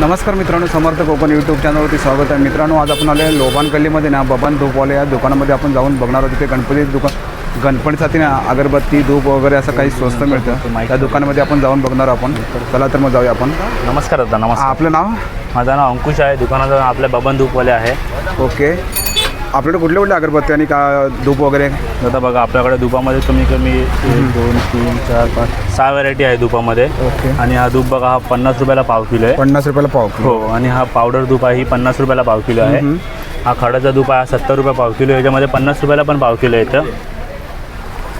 नमस्कार मित्रांनो समर्थ कोकण यूट्यूब चॅनलवरती स्वागत आहे. मित्रांनो आज आपण आले लोबान गल्लीमध्ये ना बबन धूपवाले या दुकानामध्ये आपण जाऊन बघणार आहोत. तिथे गणपती दुकान गणपतीसाठी ना अगरबत्ती धूप वगैरे असं काही स्वस्त मिळतं. त्या दुकानामध्ये आपण जाऊन बघणार आहोत आपण. चला तर मग जाऊया आपण. नमस्कार दादा हा, नमस्कार. आपलं नाव? माझं नाव अंकुश आहे. दुकानाचं नाव आपल्या बबन धूपवाले आहे. ओके. आपल्याकडे कुठले कुठले अगरबत्ती आणि का धूप वगैरे? दादा बघा आपल्याकडे धुपामध्ये कमी कमी एक दोन तीन चार पाच सहा व्हरायटी आहे धुपामध्ये. ओके. आणि हा धूप बघा हा पन्नास रुपयाला पाव किलो आहे. पन्नास रुपयाला पाव किलो. हो आणि हा पावडर धूप आहे ही पन्नास रुपयाला पाव किलो आहे. हा खडाचा धूप आहे हा सत्तर रुपये पाव किलो याच्यामध्ये पन्नास रुपयाला पण पाव किलो येतं.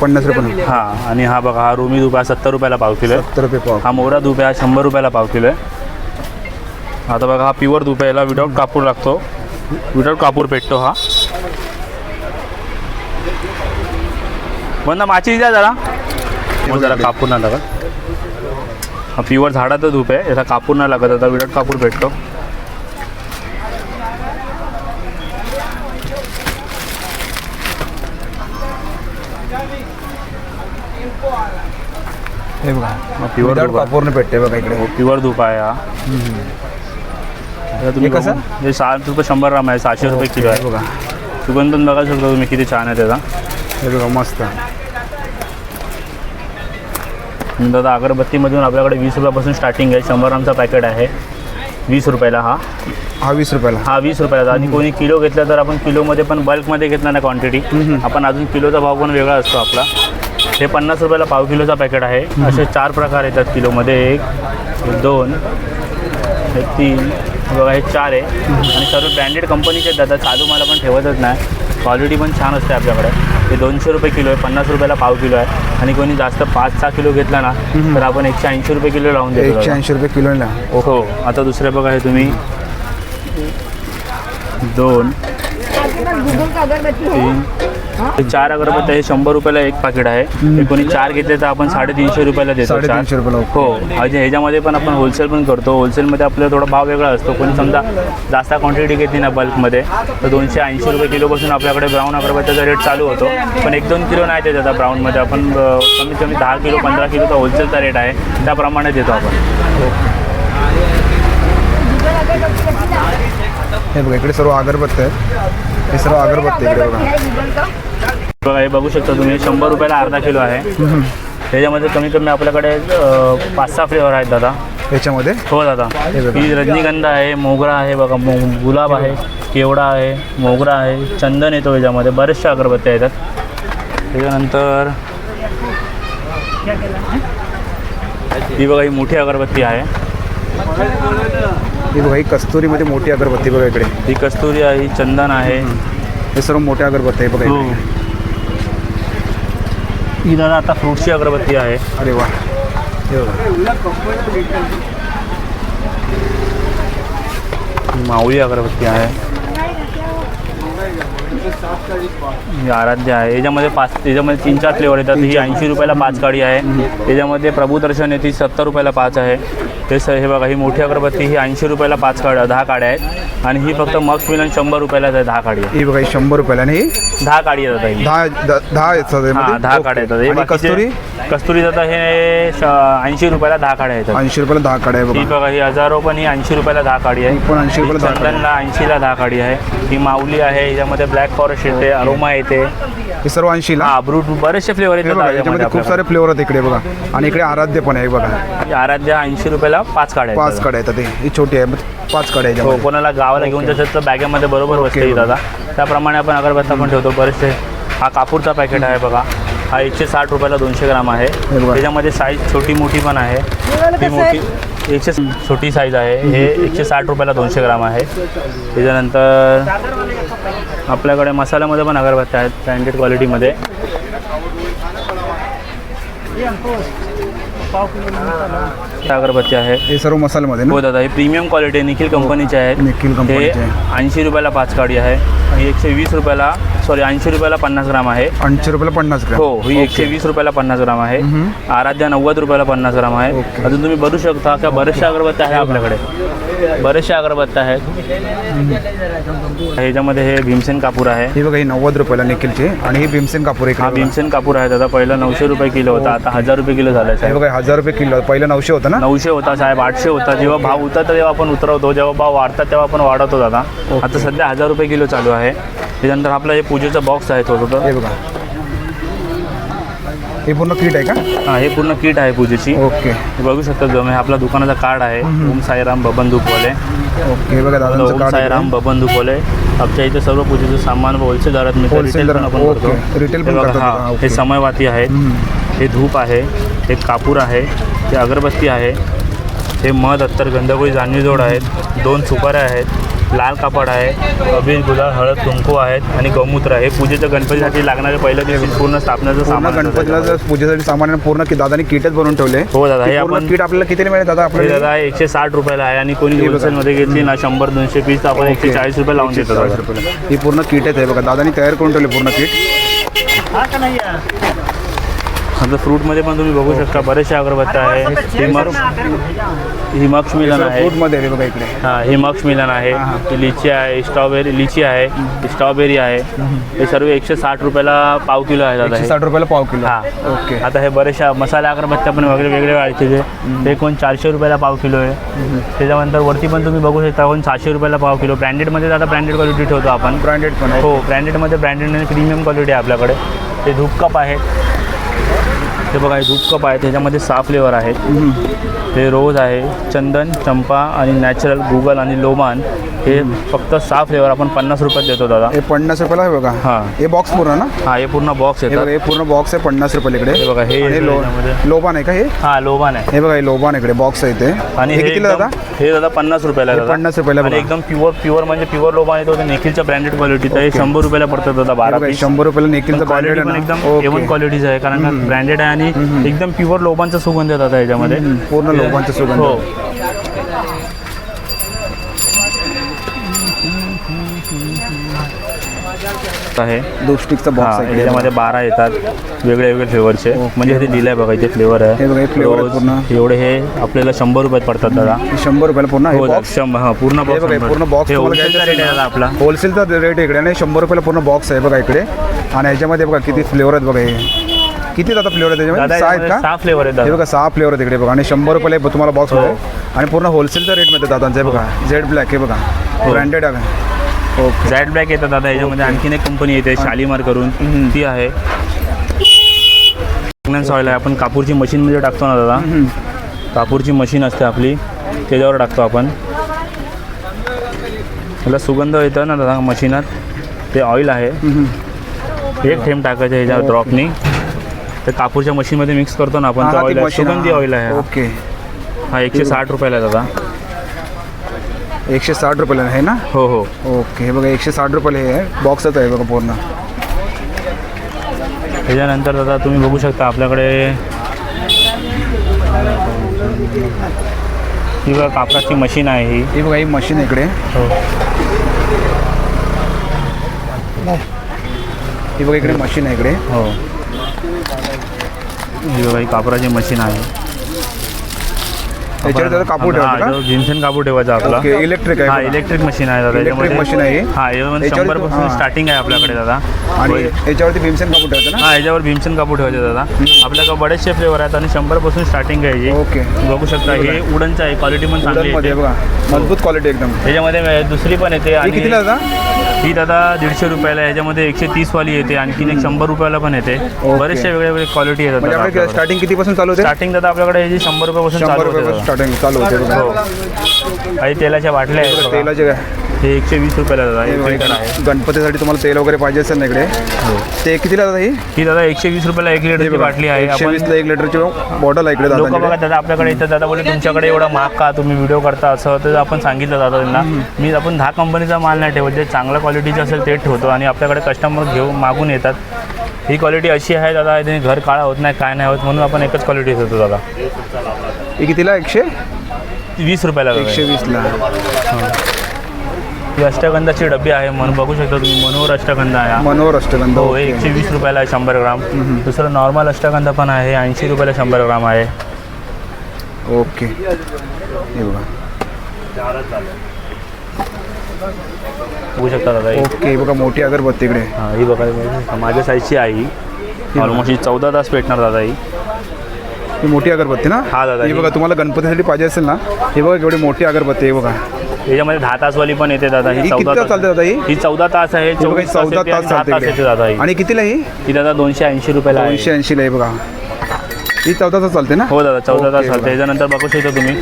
पन्नास रुपये हा आणि हा बघा हा रोमी धूप आहे सत्तर रुपयाला पाव किलो आहे. सत्तर रुपये पाव. हा मोगरा धूप आहे शंभर रुपयाला पाव किलो आहे. आता बघा हा प्युअर धूप आहे याला विदाऊट कापूर लागतो. विदाऊट कापूर पेटतो हा. बंदा माची द्या जरा. मग जरा कापूर नाही लागत हा प्युअर झाडाचा धूप आहे. याचा कापूर नाही लागत आता. विदाऊट कापूर पेटतो हे बघा. प्युअर विदाउट धूप आहे. कापूरने पेटते बघा इकडे. प्युअर धूप आहे हा. आता तुम्ही हे कसं? बघू. हे सात रुपये शंभर ग्राम आहे सहाशे रुपये किलो हे आहे बघा. सुगंध पण बघा शकता तुम्ही किती छान आहे त्याचा. हे बघा मस्त. आणि दादा अगरबत्तीमधून आपल्याकडे वीस रुपयापासून स्टार्टिंग आहे. शंभर ग्रामचा पॅकेट आहे. वीस रुपयाला हा? हा वीस रुपयाला. हा वीस रुपयाचा आणि कोणी किलो घेतला तर आपण किलोमध्ये पण बल्कमध्ये घेतला ना क्वांटिटी आपण अजून किलोचा भाव पण वेगळा असतो आपला. हे पन्नास रुपयाला पाव किलोचा पॅकेट आहे. असे चार प्रकार येतात किलोमध्ये. एक दोन हे तीन. बघा हे चार आहे. आणि सर्व ब्रँडेड कंपनीचे आहेत दादा. चालू मला पण ठेवतच नाही. क्वालिटी पण छान असते आपल्याकडे. हे दोनशे रुपये किलो आहे पन्नास रुपयाला पाव किलो आहे. आणि कोणी जास्त पाच सहा किलो घेतला ना तर आपण एकशे ऐंशी रुपये किलो लावून देतो एकशे. ऐंशी रुपये किलोला हो आता दुसरे बघा हे तुम्ही. दोन. तीन चार अगरबत्ती हे शंभर रुपयाला एक पाकिट आहे. कोणी चार घेतले तर आपण साडेतीनशे रुपयाला देतो साडेतीनशे रुपयाला हो. म्हणजे ह्याच्यामध्ये पण आपण होलसेल पण करतो. होलसेलमध्ये आपल्याला थोडा भाव वेगळा असतो. कोणी समजा जास्त क्वांटिटी घेतली ना बल्कमध्ये तर दोनशे ऐंशी रुपये किलोपासून आपल्याकडे ब्राऊन अगरबत्तीचा रेट चालू होतो. पण एक दोन किलो नाही देत आता ब्राऊनमध्ये आपण कमीत कमी दहा किलो पंधरा किलोचा होलसेलचा रेट आहे. त्याप्रमाणे देतो आपण. हे बघा इकडे सर्व अगरबत्ती आहेत. हे सर्व अगरबत्ती इकडे बघा. बघा हे बघू शकता तुम्ही शंभर रुपयाला अर्धा किलो आहे. त्याच्यामध्ये कमी कमी आपल्याकडे अ, पाच सहा फ्लेवर आहेत दादा. याच्यामध्ये? हो दादा. हे बघा. ही रजनीगंधा आहे मोगरा आहे बघा मो गुलाब आहे केवडा आहे मोगरा आहे चंदन येतो याच्यामध्ये बरेचशा अगरबत्त्या येतात. त्याच्यानंतर ही बघा ही मोठी अगरबत्ती आहे. ही बघा ही कस्तुरीमध्ये मोठी अगरबत्ती बघा इकडे. ही कस्तुरी आहे ही चंदन आहे. हे सर्व मोठ्या अगरबत्ती आहे बघा हो. इकडे. ही दादा आता फ्रूटची अगरबत्ती आहे. अरे वा. हे बघा. ही माऊली अगरबत्ती आहे. ही आराध्य आहे. याच्यामध्ये पाच त्याच्यामध्ये तीन चार फ्लेवर येतात. ही ऐंशी रुपयाला पाच काडी आहे. त्याच्यामध्ये प्रभूदर्शन आहे ती सत्तर रुपयाला पाच आहे. हे स हे बघा ही मोठी अगरबत्ती ही ऐंशी रुपयाला पाच काड्या दहा काड्या आहेत. आणि ही फक्त मग मिलन शंभर रुपयालाच आहे दहा काडी ही बघा ही शंभर रुपयाला आणि ही दहा काडी येतात ही दहा द- दहा येतात हां यामध्ये? दहा. काड्या येतात. हे आणि बाकीचे- कस्तुरी? कस्तुरी जातं हे ऐंशी रुपयाला दहा काड्या येतात. ऐंशी रुपयाला दहा काड्या आहे ही बघा. बघा ही हजारो पण ही ऐंशी रुपयाला दहा काडी आहे. ही पण 80 रुपयाला दहा काडी आहे. चंदनला ऐंशीला दहा काडी आहे. ही माऊली आहे याच्यामध्ये ब्लॅक फॉरेस्ट येते अरोमा येते. हे सर्व ऐंशीला? हा ब्रूट बरेचसे फ्लेवर हे येतात बघा याच्यामध्ये खूप सारे फ्लेवर आहेत इकडे बघा. आणि इकडे आराध्य पण आहे बघा. आपल्याकडे. आराध्या ऐंशी रुपयाला पाच काड्या पाच आहेत काड्या येतात हे. ही छोटी आहे पाच काड्या हो कोणाला गावाला घेऊन जायचं तर बॅगेमध्ये बरोबर वस्तू ओके. येतात दादा. त्याप्रमाणे आपण अगरबत्ता पण ठेवतो बरेचसे. हा कापूरचा पॅकेट आहे बघा. हा एकशे साठ रुपयाला दोनशे ग्राम आहे. बघा. त्याच्यामध्ये साईज छोटी मोठी पण आहे. ही मोठी एकशे छोटी साईज आहे. हे एकशे साठ रुपयाला दोनशे ग्राम आहे. त्याच्यानंतर आपल्याकडे मसाल्यामध्ये पण अगरबत्त्या आहेत ब्रँडेड क्वालिटीमध्ये अगरबत्ती आहे. हे सर्व मसाल्यामध्ये ना? हो दादा हे प्रीमियम क्वालिटी निखिल कंपनीचे आहेत. निखिल हे कंपनीचे. आहे. ऐंशी रुपयाला पाच काडी आहे. ही एकशे वीस रुपयाला सॉरी ऐंशी रुपयाला पन्नास ग्राम आहे. ऐंशी रुपयाला पन्नास ग्रॅम. हो ही एकशे वीस रुपयाला पन्नास ग्राम आहे. आराध्या नव्वद रुपयाला पन्नास ग्राम आहे. ओके. अजून तुम्ही बघू शकता का? बरेचशा अगरबत्त्या आहे आपल्याकडे. बरेचशा अगरबत्त्या आहेत. ह्याच्यामध्ये हे भीमसेन कापूर आहे. ही बघा ही नव्वद रुपयाला निखिलची. आणि ही भीमसेन कापूर हा इकडे बघा. भीमसेन कापूर आहे दादा. पहिला नऊशे रुपये किलो होता. आता हजार रुपये किलो झाला हे आहे बघा हजार रुपये किलो. पहिलं नऊशे होतं ना? नऊशे होता साहेब आठशे होता. जेव्हा भाव उतरता तेव्हा आपण उतरवतो. जेव्हा भाव वाढतात तेव्हा आपण वाढवतो दादा. आता सध्या हजार रुपये किलो चालू आहे. त्याच्यानंतर आपला हे पूजेचा बॉक्स आहे थोडं हे बघा. हे पूर्ण किट आहे का? हां हे पूर्ण किट आहे पूजेची. ओके. हे बघू शकता जो हे आपला दुकानाचा कार्ड आहे. ओम साईराम बबन धुपवाले ओके हे बघा दादांचं ओम साईराम बबन धुपवाले आमच्या इथे सर्व पूजेचं सामान होलसेल दरात मिळतं रिटेल पण आपण. करतो. Retail पण हे हां? हे. समयवाती आहेत हे धूप आहे. हे कापूर आहे. हे अगरबत्ती आहे. हे मध अत्तर गंधगोळी जाणवीजोड आहेत. दोन सुपाऱ्या आहेत. लाल कापड आहे अबीर गुलाल हळद कुंकू आहेत आणि गौमूत्र आहे हे पूजेच्या गणपतीसाठी लागणारे पहिल्या दिवशी पूर्ण स्थापनेचं सामान गणपतीला. जर पूजेसाठी सामान पूर्ण की दादानी किटच बनवून ठेवले हो दादा हे आपण किट आपल्याला कितीला मिळेल दादा हे आपल्याला दादा एकशे साठ रुपयाला आहे आणि कोणी हे. होलसेलमध्ये घेतली ना शंभर दोनशे पीस आपण एकशे. चाळीस रुपये लावून देतो. ही पूर्ण किटच आहे बघा दादानी तयार करून ठेवले पूर्ण किट आता फ्रूटमध्ये पण तुम्ही बघू शकता बरेचसे अगरबत्त्या आहे. हिमक्स हिमक्स मिलन आहे. फ्रूटमध्ये आहे बघा इकडे. हां हिमक्स मिलन आहे. हां, हां. ही लिची आहे स्ट्रॉबेरी लिची आहे स्ट्रॉबेरी आहे. हे सर्व एकशे साठ रुपयाला पाव किलो आहे दादा हे. साठ रुपयाला पाव किलो. हां. ओके. आता हे बरेचशा मसाले अगरबत्त्या पण वगैरे वेगळे आहेत तिथे ते कोण चारशे रुपयाला पाव किलो आहे. त्याच्यानंतर वरती पण तुम्ही बघू शकता कोण सहाशे रुपयाला पाव किलो. ब्रँडेडमध्ये आता ब्रँडेड क्वालिटी ठेवतो आपण. ब्रँडेड पण आहे. हो ब्रँडेडमध्ये ब्रँडेड आणि प्रीमियम क्वालिटी आहे आपल्याकडे. ते धूप कप ते बघा हे धूप कप आहे त्याच्यामध्ये सहा फ्लेवर आहेत. हे रोज आहे चंदन चंपा आणि नॅचरल गुगल आणि लोमान हे फक्त सहा फ्लेवर आपण पन्नास रुपयात देतो दादा. हे पन्नास रुपयाला आहे बघा. हां. हे बॉक्स पूर्ण ना? हां हे पूर्ण बॉक्स हे बघा हे पूर्ण बॉक्स आहे पन्नास रुपयाला इकडे. हे बघा, हे लो याच्यामध्ये. लोबान आहे का हे? हां लोमान आहे. हे बघा हे लोबान इकडे बॉक्स आहे इथे. आणि हे हे कितीला एकदम- दादा? हे दादा पन्नास रुपयाला आहे हे दादा. 50 रुपयाला आणि बघा. एकदम प्युअर प्युअर म्हणजे प्युअर लोबान येतो ते निखिलच्या ब्रँडेड क्वालिटीचं हे ओके. शंभर रुपयाला पडतं दादा हे बारा बघा, हे शंभर रुपयाला निखिलचं क्वालिटी ब्रँडेड पण आहे एकदम ना एवन ओके क्वालिटीचं आहे. कारण ब्रँडेड आहे आणि एकदम प्युअर लोबांचा सुगंध दादा याच्यामध्ये पूर्ण लोबांचा सुगंध. हो. आहे. दो स्टिकचा बॉक्स आहे. याच्यामध्ये बारा येतात. वेगळे वेगळे फ्लेवरचे म्हणजे हे दिलं आहे. बघा इथे फ्लेवर आहे रोज पूर्ण. एवढे हे आपल्याला शंभर रुपयात पडतात दादा. शंभर रुपयाला पूर्ण हो पूर्ण पूर्ण बॉक्स होलसेलचा रेट आहे दादा आपला. होलसेलचा रेट इकडे आणि शंभर रुपयाला पूर्ण बॉक्स आहे बघा इकडे. आणि ह्याच्यामध्ये बघा किती फ्लेवर आहेत बघा हे. किती दादा फ्लेवर दादा त्याच्यामध्ये? सहा आहेत याच्यामध्ये का? सहा फ्लेवर आहेत हे दादा बघा सहा फ्लेवर आहेत इकडे बघा. आणि शंभर रुपयाला हे तुम्हाला बॉक्स हो. मिळेल आणि पूर्ण होलसेलचा रेट मिळते दादांचा हे बघा. झेड ब्लॅक हे बघा. हो. ब्रँडेड आहे. ओके झॅड ब्लॅक येतात दादा याच्यामध्ये आणखीन एक कंपनी येते शालीमार करून. ती आहे. ऑइल आहे. आपण कापूरची मशीनमध्ये टाकतो ना दादा. कापूरची मशीन असते आपली. त्याच्यावर टाकतो आपण. त्याला सुगंध येतं ना दादा मशीनात. ते ऑइल आहे. एक थेंब टाकायचं ह्याच्यावर ड्रॉपनी ते कापूरच्या मशीनमध्ये मिक्स करतो ना आपण हा, ते ती ऑइल आहे. machine, सुगंधी हा. ऑइल आहे हा. ओके. हा एकशे साठ रुपयाला आहे दादा. एकशे साठ रुपयाला आहे ना? हो हो. ओके हे बघा एकशे साठ रुपयाला हे आहे. बॉक्सच आहे बघा पूर्ण. त्याच्यानंतर दादा तुम्ही बघू शकता आपल्याकडे ही बघा कापडाची मशीन आहे ही. ही बघा ही मशीन इकडे. हो. ही बघा इकडे मशीन आहे इकडे. हो. ही बघा ही कापडाची मशीन आहे. त्याच्यावर त्याचं कापूर ठेवायचं का? कापूर ठेवायचा आपला. ओके इलेक्ट्रिक हा आहे बघा. इलेक्ट्रिक मशीन आहे दादा Electric याच्यामध्ये machine आहे. ही? याच्यामध्ये शंभरपासून हा. स्टार्टिंग आहे आपल्याकडे दादा. आणि याच्यावरती भीमसेन कापूर ठेवायचं ना? हा याच्यावर भीमसेन कापूर ठेवायचे दादा. आपल्याकडे बरेचसे फ्लेवर आहेत आणि शंभरपासून स्टार्टिंग आहे याची. ओके. बघू शकता हे उडनचं आहे क्वालिटी पण चांगली आहे बघा मजबूत क्वालिटी एकदम. त्याच्यामध्ये दुसरी पण येते ही आणि कितीला दादा? ही दादा दीडशे रुपयाला आहे. याच्यामध्ये एकशे तीस वाली येते आणखीन एक शंभर रुपयाला पण येते. बरेचसे वेगळे वेगळे क्वालिटी येतात म्हणजे दादा आपल्याकडे. आपल्याकडे. स्टार्टिंग कितीपासून चालू होते? स्टार्टिंग दादा आपल्याकडे याची शंभर रुपयापासून शंभर चालू होते रुपयापासून दादा. स्टार्टिंग चालू होते बघा. हो. आणि तेलाच्या बाटल्या आहेत बघा. तेलाचे काय? हे एकशे वीस रुपयाला दादा हे एक बघा, लिटर आहे गणपतीसाठी तुम्हाला तेल वगैरे पाहिजे असेल ना इकडे? ते कितीला दादा ही? ही दादा एकशे वीस रुपयाला एक लिटरची बाटली आहे. एकशे आपण वीसला एक लिटरची बॉटल आहे इकडे लोक दादा बघा दादा आपल्याकडे येतात दादा बोले तुमच्याकडे एवढा महाग का? तुम्ही व्हिडिओ करता असं. तर आपण सांगितलं दादा त्यांना मी आपण दहा कंपनीचा माल नाही ठेवत. जे चांगल्या क्वालिटीचं असेल ते ठेवतो आणि आपल्याकडे कस्टमर घेऊन मागून येतात. ही क्वालिटी अशी आहे दादा घर काळा होत नाही काय नाही होत. म्हणून आपण एकच क्वालिटी देतो दादा. ही कितीला? एकशे? वीस रुपयाला एकशे वीसला. ही. अष्टगंधाची डबी आहे म्हणून बघू शकता तुम्ही. मनोहर अष्टगंध आहे. मनोहर अष्टगंध हो हे एकशे वीस रुपयाला आहे शंभर ग्राम. दुसरं नॉर्मल अष्टगंध पण आहे ऐंशी रुपयाला शंभर ग्राम आहे. ओके. हे बघा. बघू शकता दादा ही. ओके हे बघा मोठी अगरबत्ती इकडे. हा ही बघा माझ्या साईजची आहे ही. ऑलमोस्ट ही चौदा तास पेटणार दादा ही. ही मोठी अगरबत्ती ना? हा, दादा, ही बघा तुम्हाला गणपतीसाठी पाहिजे असेल ना ही बघा केवढी मोठी अगरबत्ती आहे बघा. याच्यामध्ये दहा तासवाली पण येते दादा ही ही किती चौदा तास. चालते दादा ही? ही चौदा तास आहे बघा ही चौदा तास दादा चालते ही. आणि कितीला ही? ही दादा दोनशे ऐंशी रुपयाला आहे. दोनशे ऐंशीला आहे बघा. ही चौदा तास चालते ना? हो दादा चौदा तास चालते. बघा. त्याच्यानंतर बघू शकता तुम्ही.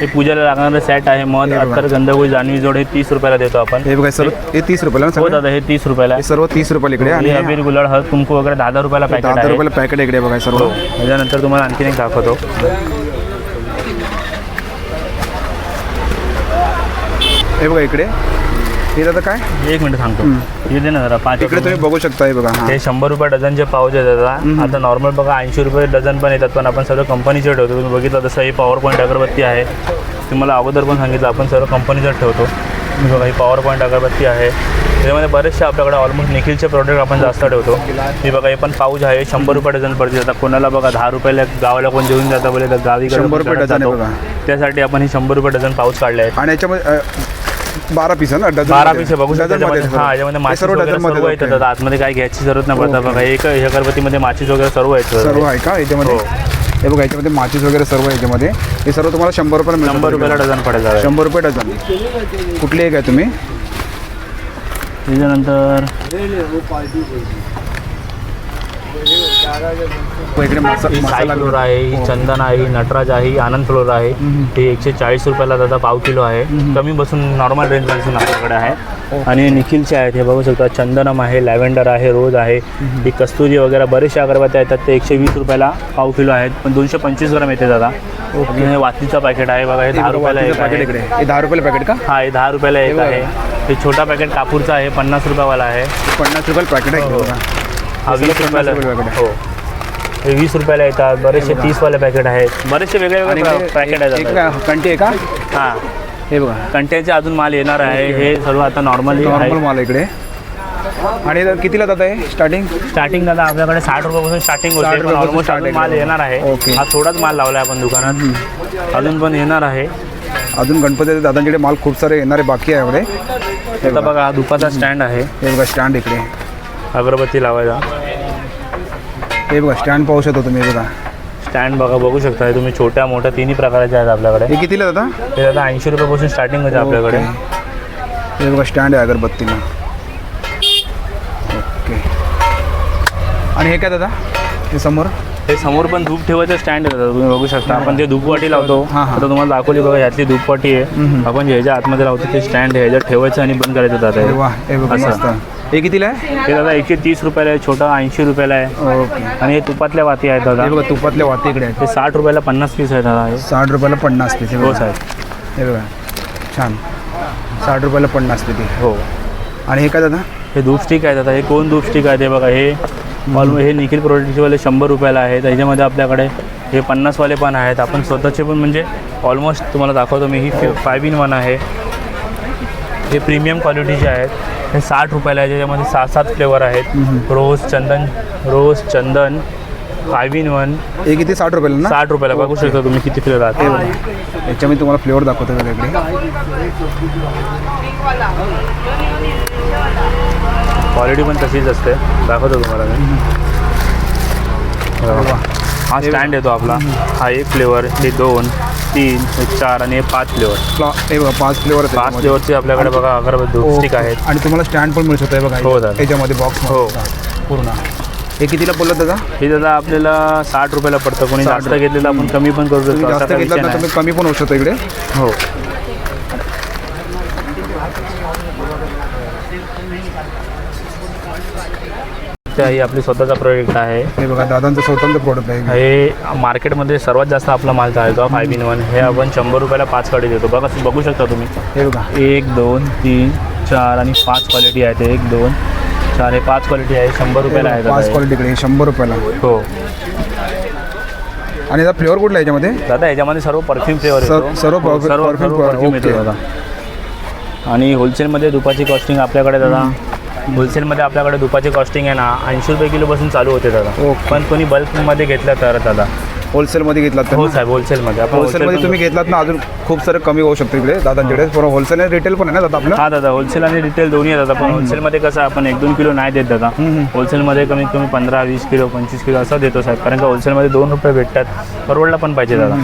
हे पूजेला लागणारं सेट आहे मध हे. अत्तर गंधगोळी जाणवी जोड हे तीस रुपयाला देतो आपण. हे बघा हे सर्व हे तीस रुपयाला ना हो सगळं? दादा हे तीस रुपयाला. हे सर्व तीस रुपयाला इकडे आणि हे अबीर गुलाळ हळद कुंकू वगैरे दहा दहा रुपयाला पॅकेट दहा आहे. रुपयाला पॅकेट इकडे बघा हे सर्व. हो. त्याच्यानंतर तुम्हाला आणखीन एक दाखवतो. हे बघा इकडे. हे दादा काय? एक मिनिट सांगतो हे दे ना जरा पाच इकडे तुम्ही बघू शकता हे बघा हा. हे शंभर रुपये डझनचे पाऊच आहेत दादा आता नॉर्मल बघा ऐंशी रुपये डझन पण येतात पण आपण सर्व कंपनीचे ठेवतो. तुम्ही बघितलं तसं ही पॉवर पॉईंट अगरबत्ती आहे. तुम्हाला अगोदर पण सांगितलं आपण सर्व कंपनीचं ठेवतो. हे बघा ही पॉवर पॉईंट अगरबत्ती आहे. त्याच्यामध्ये बरेचसे आपल्याकडे ऑलमोस्ट निखिलचे प्रोडक्ट आपण जास्त ठेवतो. हे बघा हे पण पाऊच आहे. शंभर रुपये डझन पडते आता कोणाला बघा दहा रुपयाला गावाला कोण देऊन जातं बोले तर गावी शंभर रुपये डझन आहे बघा. त्यासाठी आपण हे शंभर रुपये डझन पाऊच काढले आहेत. आणि याच्यामध्ये अ, बारा पीस आहे ना डझन बारा पीस बघू शकता डझनमध्ये हा याच्यामध्ये माचीस सर्व वगैरे डझनमध्ये सर्व येतात. ओके. आता आतमध्ये काय घ्यायची जरूरत नाही पडता बघा एक ह्या गणपतीमध्ये माचीस वगैरे सर्व येतं सर्व आहे का? याच्यामध्ये? हो. हे बघा याच्यामध्ये माचीस वगैरे सर्व आहे याच्यामध्ये. हे सर्व तुम्हाला शंभर रुपयाला मिळतात शंभर रुपयाला डझन पडेल दादा. शंभर रुपये डझन. कुठली एक आहे तुम्ही? त्याच्यानंतर हो, इकडे ही फ्लोर आहे ही चंदन आहे ही नटराज आहे ही आनंद फ्लोर आहे. ही एकशे चाळीस रुपयाला दादा पाव किलो आहे. कमी बसून नॉर्मल रेंजपासून आपल्याकडे आहे. आणि निखिलचे आहेत हे बघू शकता चंदनम आहे लॅव्हेंडर आहे रोज आहे. ही कस्तुरी वगैरे बरेचसे अगरबत्त्या येतात ते एकशे वीस रुपयाला पाव किलो आहेत. पण दोनशे पंचवीस ग्राम येते दादा. हे वातीचं पॅकेट आहे बघा हे दहा रुपयाला पॅकेट आहे. इकडे. हे दहा रुपयाला पॅकेट का? हा हे दहा रुपयाला एक. आहे. हे छोटा पॅकेट कापूरचा आहे पन्नास रुपयावाला आहे. पन्नास रुपयाला पॅकेट आहे हो. वीस रुपयाला. हो. हे वीस रुपयाला येतात बरेचसे तीसवाले पॅकेट आहेत. बरेचसे वेगळे वेगळे पॅकेट आहेत. कंटी आहे का? हा. हे बघा. कंटेचे अजून माल येणार आहे. हे सर्व आता नॉर्मली नॉर्मल आहे. माल आहे इकडे. आणि कितीला जात आहे स्टार्टिंग स्टार्टिंग दादा आपल्याकडे साठ रुपयापासून स्टार्टिंग 60 होते ऑलमोस्ट. माल येणार आहे. ओके. हा थोडाच माल लावला आहे आपण दुकानात. अजून पण येणार आहे. अजून गणपती दादांकडे माल खूप सारे येणारे बाकी आहे एवढे. हे आता बघा बघा हा दुपाचा स्टँड आहे. हे बघा स्टँड इकडे. अगरबत्ती लावायचा हे बघा स्टँड पाहू शकता तुम्ही बघा. स्टँड बघा बघू शकता. तुम्ही छोट्या मोठ्या तिन्ही प्रकारचे आहेत आपल्याकडे. हे कितीला दादा हे दादा ऐंशी रुपयापासून स्टार्टिंग होते आपल्याकडे. हे बघा स्टँड आहे अगरबत्तीला. ओके. आणि हे काय दादा हे समोर? हे समोर पण धूप ठेवायचं स्टँड आहे. दादा तुम्ही बघू शकता. आपण ते धूपवाटी लावतो. आता तुम्हाला दाखवली बघा ह्यातली धूपवाटी आहे. आपण ह्याच्या आतमध्ये लावतो ते स्टँड आहे. ह्याच्यात ठेवायचं आणि बंद करायचं दादा असं. हे कितीला आहे? हे दादा एकशे तीस रुपयाला आहे छोटा ऐंशी रुपयाला आहे. आणि हे तुपातल्या वाती आहेत दादा. हे बघा तुपातले वाते इकडे आहेत. हे साठ रुपयाला पन्नास पीस आहे दादा हे. साठ रुपयाला पन्नास पीस हे. साहेब. हे बघा छान. साठ रुपयाला पन्नास पीस. हो. आणि हे काय दादा? हे धूप स्टिक आहे दादा. हे कोण धूप स्टिक आहे ते बघा. हे ऑलमोस्ट हे निखिल प्रोडक्टवाले शंभर रुपयाला आहे. त्याच्यामध्ये आपल्याकडे हे पन्नासवाले पण आहेत. आपण स्वतःचे पण म्हणजे ऑलमोस्ट तुम्हाला दाखवतो मी ही फाईव्ह इन वन आहे. हे प्रीमियम क्वालिटीचे आहेत. हे साठ रुपयाला आहे. ज्याच्यामध्ये सहा सात फ्लेवर आहेत. रोज चंदन रोज चंदन फाईव्ह इन वन हे किती? साठ रुपयाला ना? साठ रुपयाला. बघू शकता तुम्ही किती फ्लेवर आहेत. याच्या मी तुम्हाला फ्लेवर दाखवतो इकडे क्वालिटी पण तशीच असते. दाखवतो तुम्हाला मी. हा स्टँड येतो आपला. हा एक फ्लेवर हे दोन तीन चार आणि हे पाच फ्लेवर हे बघा पाच फ्लेवर पाच त्याच्यामध्ये. फ्लेवरचे आपल्याकडे बघा अगरबत्ती स्टिक. आहेत. आणि तुम्हाला स्टँड पण मिळू शकतो बघा. हो, दादा. याच्यामध्ये बॉक्स हो. पूर्ण. हे कितीला बोलत दादा? हे दादा आपल्याला साठ रुपयाला पडतं. कोणी साठ जास्त घेतलेलं आपण कमी पण करू शकतो. कमी पण होऊ शकतो इकडे. हो. तर ही आपली स्वतःचा प्रोजेक्ट आहे. हे बघा दादांचं स्वतंत्र प्रोडक्ट आहे. हे मार्केटमध्ये सर्वात जास्त आपला माल चालतो फाईव्ह इन वन हे आपण शंभर रुपयाला पाच काढी देतो. बघा बघू शकता तुम्ही. हे बघा. एक दोन तीन चार आणि पाच क्वालिटी आहेत एक दोन चार हे पाच क्वालिटी आहे. शंभर रुपयाला आहे पाच. क्वालिटीकडे शंभर रुपयाला. हो. आणि याचा फ्लेवर कुठला आहे याच्यामध्ये? दादा याच्यामध्ये सर्व परफ्यूम फ्लेवर येतो. सर्व हो, सर्व फ्लेवर, परफ्यूम येतो. दादा. आणि होलसेलमध्ये दुपाची कॉस्टिंग आपल्याकडे दादा. होलसेलमध्ये आपल्याकडे दुपाची कॉस्टिंग आहे ना ऐंशी रुपये किलोपासून चालू होते दादा. ओके. पण कोणी बल्कमध्ये घेतलं तर दादा. होलसेलमध्ये घेतलात तर हो साहेब होलसेलमध्ये. आपण होलसेलमध्ये तुम्ही घेतलात ना अजून खूप सारं कमी होऊ शकतं इकडे दादांच्याकडे. पण होलसेल आणि रिटेल पण आहे ना दादा आपलं? हा दादा होलसेल आणि रिटेल दोन्ही आहेत दादा. पण होलसेलमध्ये कसं आपण एक दोन किलो नाही देत दादा. होलसेलमध्ये कमीत कमी पंधरा वीस किलो पंचवीस किलो असं देतो साहेब. कारण का होलसेलमध्ये दोन रुपये भेटतात. परवडला पण पाहिजे दादा.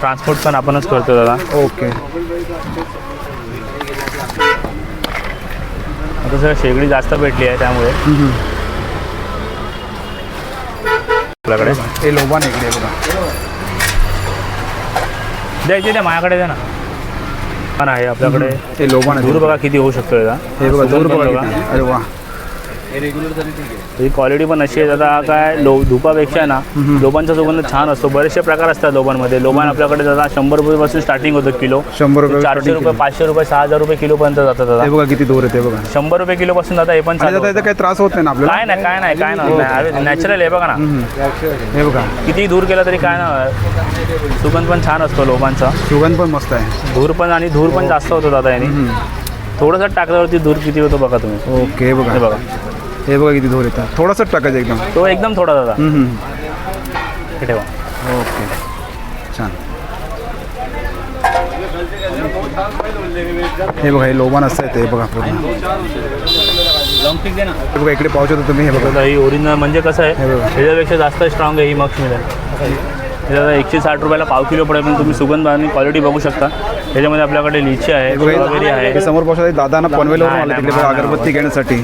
ट्रान्सपोर्ट पण आपणच करतो दादा. ओके. आता सगळं शेगडी जास्त भेटली आहे त्यामुळे. आपल्याकडे. हे लोबान इकडे बघा. द्यायचे द्या माझ्याकडे द्या ना. पण आहे आपल्याकडे. हे लोबान आहे. दूर बघा किती होऊ शकतो याचा. हे बघा दूर बघा बघा. किती. अरे वा. ही क्वालिटी पण अशी आहे. दादा काय लो धुपापेक्षा आहे ना लोबांचा सुगंध छान असतो. बरेचसे प्रकार असतात लोबांमध्ये. लोबान आपल्याकडे दादा शंभर रुपयेपासून स्टार्टिंग होतं किलो. शंभर रुपये चारशे रुपये. पाचशे रुपये सहा हजार रुपये किलोपर्यंत जातात दादा. हे बघा किती दूर आहे ते बघा. शंभर रुपये किलो पासून दादा हे पण आणि चालू दादा इथं होतं. काही त्रास होत नाही ना आपल्याला? काय नाही काय नाही काय नाही. नॅचरल आहे बघा ना. हे बघा. किती दूर केला तरी काय ना सुगंध पण छान असतो लोबांचा. सुगंध पण मस्त आहे. धूर पण आणि धूर पण जास्त होतो दादा याने. थोडंसं टाकल्यावरती धूर किती होतो बघा तुम्ही. ओके हे हे बघा बघा. हे बघा किती दूर येतात. थोडंसं टाकायचं एकदम. तो एकदम थोडा दादा. हम्म, हम्म. हे ठेवा. ओके. छान. हे बघा हे लोबान असतं ते बघा पूर्ण. हे बघा इकडे पाहू शकता तुम्ही हे बघा. दादा ही ओरिजिनल म्हणजे कसं आहे हे बघा. ह्याच्यापेक्षा जास्त स्ट्रॉंग आहे ही मक्ष मिळेल हे दादा एकशे साठ रुपयाला पाव किलो पडेल पण तुम्ही सुगंध आणि क्वालिटी बघू शकता. त्याच्यामध्ये आपल्याकडे लिची आहे हे बघा स्ट्रॉबेरी हे आहे. समोर पाहू शकता दादांना पनवेलवरून नाही, आले तिकडे बघा अगरबत्ती घेण्यासाठी.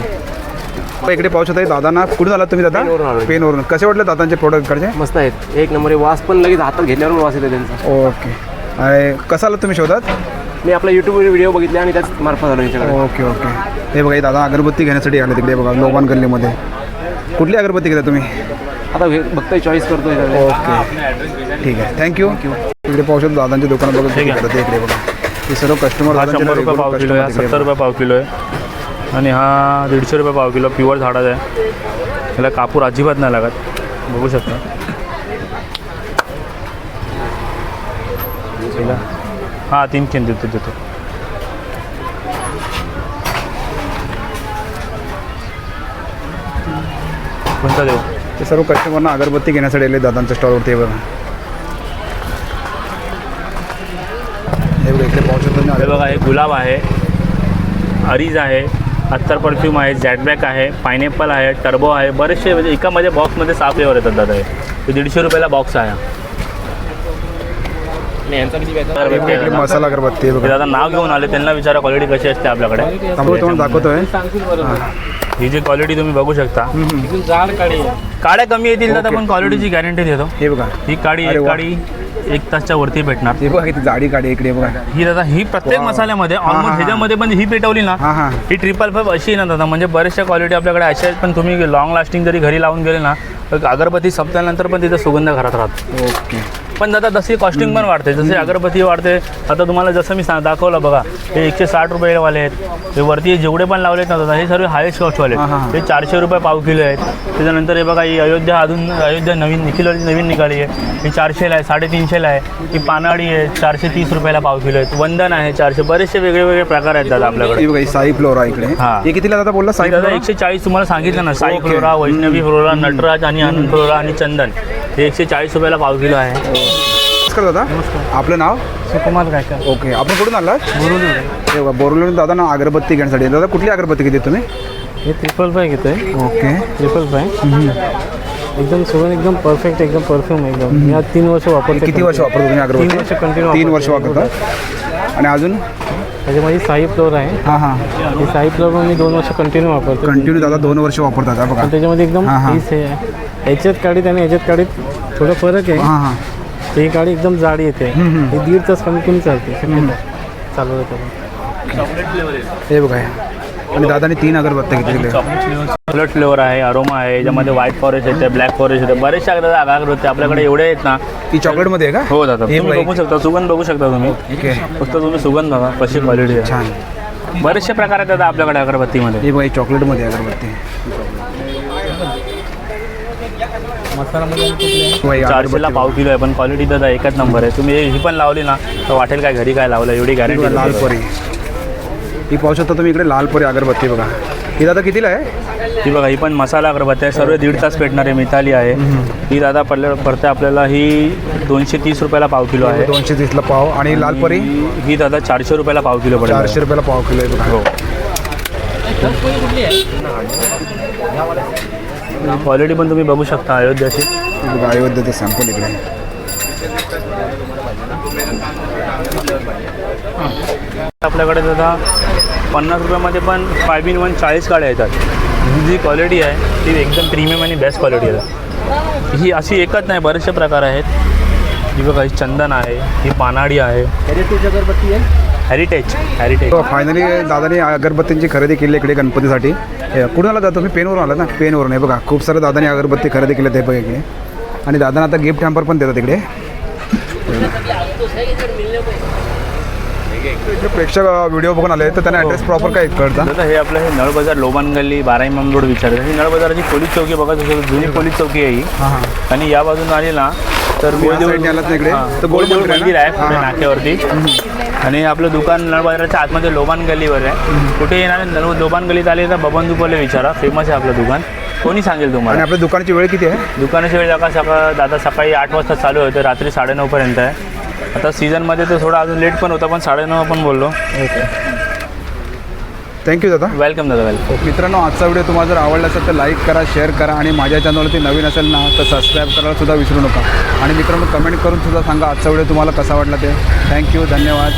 इकडे पाहू शकता दादांना कुठून आलात तुम्ही दादा? पेनवरून कसे वाटले दादांचे प्रोडक्ट कडचे मस्त आहेत. एक नंबर आहे वास पण लगेच हातात घेतल्यावर वास येतो त्यांचा. ओके. आणि कसा आलात तुम्ही शोधात? मी आपला यूट्यूबवर व्हिडिओ बघितले आणि त्याच मार्फत आलो यांच्याकडे ओके ओके. हे बघा हे दादा अगरबत्ती घेण्यासाठी आले तिकडे बघा लोबान गल्लीमध्ये. कुठली अगरबत्ती घेता तुम्ही? आता हे बघतोय चॉईस करतोय. ओके. ठीक आहे. थँक्यू इकडे पाहू शकतो दादांच्या दुकानात बघा किती ठीक आहे. इकडे बघा. हे सर्व कस्टमर हा शंभर रुपये पाव किलो आहे. सत्तर रुपये पाव किलो आहे. आणि हा दीडशे रुपये पाव किलो प्युअर झाडाचा आहे. त्याला कापूर अजिबात नाही लागत. बघू शकता. हा तीन केन देतो देतो. कोणता देऊ? ते सर्व कस्टमरना अगरबत्ती घेण्यासाठी आले दादांच्या स्टॉलवरती बघा. हे. बघा हे गुलाब आहे. अरीज आहे. अत्तर परफ्यूम आहे जॅटबॅक आहे पायनॅपल आहे टर्बो आहे. बरेचसे म्हणजे एकामध्ये बॉक्समध्ये सहा फ्लेवर येतात दादा हे. हे दीडशे रुपयाला बॉक्स आहे. हा. मसाला अगरबत्ती हे हे दादा नाव घेऊन आले त्यांना विचारा क्वालिटी कशी असते आपल्याकडे. तुम्हाला दाखवतोय. ही जी क्वालिटी तुम्ही बघू शकता. काड्या कमी येतील दादा पण क्वालिटीची गॅरंटी देतो. हे बघा. ही काडी एक. काडी एक तासच्या वरती भेटणार. हे बघा किती जाडी काढी इकडे बघा. ही दादा ही प्रत्येक. मसाल्यामध्ये ऑलमोस्ट. ह्याच्यामध्ये पण ही पेटवली ना हां हां. ही ट्रिपल फाईव्ह अशी ना दादा. म्हणजे बऱ्याचशा क्वालिटी आपल्याकडे अशा आहेत पण तुम्ही लॉंग लास्टिंग जरी घरी लावून गेले ना तर अगरबत्ती संपल्यानंतर पण तिथं सुगंध घरात राहतो. ओके पण दादा तशी कॉस्टिंग पण वाढते. जसे अगरबत्ती वाढते. आता तुम्हाला जसं मी सांग दाखवलं बघा हे एकशे साठ रुपयेवाले आहेत. हे वरती जेवढे पण लावलेत ना दादा हे सर्व हायेस्ट कॉस्टवाले हा, हा, हा. आहेत हे चारशे रुपये पाव किलो आहेत. त्याच्यानंतर हे बघा ही अयोध्या अजून अयोध्या नवीन निखिलवाली नवीन निघाली आहे. ही चारशेला आहे साडेतीनशेला आहे. ही पानाडी आहे चारशे तीस रुपयाला पाव किलो आहेत. वंदन आहे चारशे. बरेचसे वेगळे वेगळे प्रकार आहेत दादा आपल्याकडे. हे ही साई फ्लोरा इकडे. हां. हे कितीला दादा बोलला? साई दादा एकशे चाळीस तुम्हाला सांगितलं ना. साई. फ्लोरा वैष्णवी फ्लोरा नटराज आणि आनंद फ्लोरा आणि चंदन. हे एकशे चाळीस रुपयाला पाव किलो आहे. नमस्कार दादा. आपलं नाव? सुकुमार गायकर ओके आपण कुठून आलात? हे बघा बोरवून दादा ना अगरबत्ती घेण्यासाठी. दादा कुठली अगरबत्ती घेते तुम्ही? हे ट्रिपल फाय घेतोय. ओके. ट्रिपल फाय एकदम सुगंध एकदम परफेक्ट एकदम परफ्यूम एकदम. मी आज तीन वर्ष वापरते किती वर्ष वापरतो तुम्ही तीन वर्ष अगरबत्ती कंटिन्यू तीन वर्ष वापरता. आणि अजून? त्याच्यामध्ये साई फ्लोर आहे. हां हां. ही साई फ्लोर पण मी दोन वर्ष कंटिन्यू वापरतो कंटिन्यू दादा दोन वर्ष वापरतात हा बघा. त्याच्यामध्ये एकदम हा, हा. आहे. याच्यात काढीत आणि याच्यात काढीत थोडं फरक आहे. हां हां. ही काडी एकदम जाडी येते. ही दीड तास कमी कमी चालते? चालू आहे हे बघा आणि दादाने तीन अगरबत्त्या घेतलेले चॉकलेट फ्लेवर आहे अरोमा आहे याच्यामध्ये व्हाईट फॉरेस्ट येते ब्लॅक फॉरेस्ट येते. बरेचशा होते आपल्याकडे एवढे आहेत ना. ती चॉकलेटमध्ये आहे का? हो दादा. हे तुम्ही बघा, शकता सुगंध बघू शकता तुम्ही. ओके. फक्त तुम्ही सुगंध बघा कशी क्वालिटी आहे. छान. बरेचसे प्रकार आहेत दादा आपल्याकडे अगरबत्तीमध्ये. हे बघा चॉकलेटमध्ये आहे अगरबत्ती. चारशेला पाव किलो आहे पण क्वालिटी दादा एकच नंबर आहे. तुम्ही ही पण लावली ना तर वाटेल काय घरी काय लावलं एवढी बघा, लाल गॅरंटी परी ही पाहू शकता तुम्ही इकडे लाल परी अगरबत्ती बघा. ही दादा कितीला आहे? ही बघा ही पण मसाला अगरबत्ती आहे सर्व दीड तास पेटणारी मिथाली आहे. ही दादा पडल्या पडते आपल्याला ही दोनशे तीस रुपयाला पाव किलो आहे. दोनशे तीसला पाव. आणि लालपरी? ही- ही दादा चारशे रुपयाला पाव किलो पडेल. चारशे रुपयाला पाव किलो आहे. हो. क्वालिटी पण तुम्ही बघू शकता अयोध्याची. बघा अयोध्येचं सॅम्पल इकडे. आहे. आपल्याकडे दादा पन्नास रुपयामध्ये पण फायव इन वन चाळीस गाड्या येतात. ही जी क्वालिटी आहे ती एकदम प्रीमियम आणि बेस्ट क्वालिटी आहे. ही अशी एकच नाही बरेचसे प्रकार आहेत. ही बघा ही चंदन आहे ही पानाडी आहे. अगरबत्ती आहे? हॅरिटेज हॅरिटेज फायनली दादाने अगरबत्तींची खरेदी केली इकडे गणपतीसाठी. कुठून आला दादा तुम्ही पेनवरून आला ना? पेनवरून. आहे बघा खूप सारे दादाने अगरबत्ती खरेदी केले ते बघा इकडे. आणि दादांना आता गिफ्ट हॅम्पर पण देतात इकडे. प्रेक्षक व्हिडिओ बघून आले तर त्यांना ॲड्रेस प्रॉपर काय कळतं? दादा हे आपलं हे नळ बाजार लोबान गल्ली बारा इमाम रोड विचारतात. ही नळ बाजाराची पोलीस चौकी बघा जसं जुनी पोलीस चौकी आहे ही. हां हां. आणि या बाजूने आली ना तर आलात ना इकडे, मंदिर आहे पुढे. नाक्यावरती. आणि आपलं दुकान नळ बाजाराच्या आतमध्ये लोबान गल्लीवर आहे. कुठे येणार नळ लोबान गल्लीत आले तर बबन दुपारला विचारा. फेमस आहे आपलं दुकान. कोणी सांगेल आणि तुम्हाला आपल्या दुकानाची वेळ किती आहे? दुकानाची वेळ दादा सकाळ दादा सकाळी आठ वाजता चालू होतं रात्री साडेनऊपर्यंत आहे. आता सीझनमध्ये तर थोडा अजून लेट पण होता पण साडेनऊ आपण बोललो. ओके. थँक्यू दादा. वेलकम दादा वेलकम मित्रांनो आजचा व्हिडिओ तुम्हाला जर आवडला असेल तर लाईक करा शेअर करा आणि माझ्या चॅनलवरती नवीन असेल ना तर सबस्क्राईब करायला सुद्धा विसरू नका. आणि मित्रांनो कमेंट करून सुद्धा सांगा आजचा व्हिडिओ तुम्हाला कसा वाटला ते. थँक्यू धन्यवाद.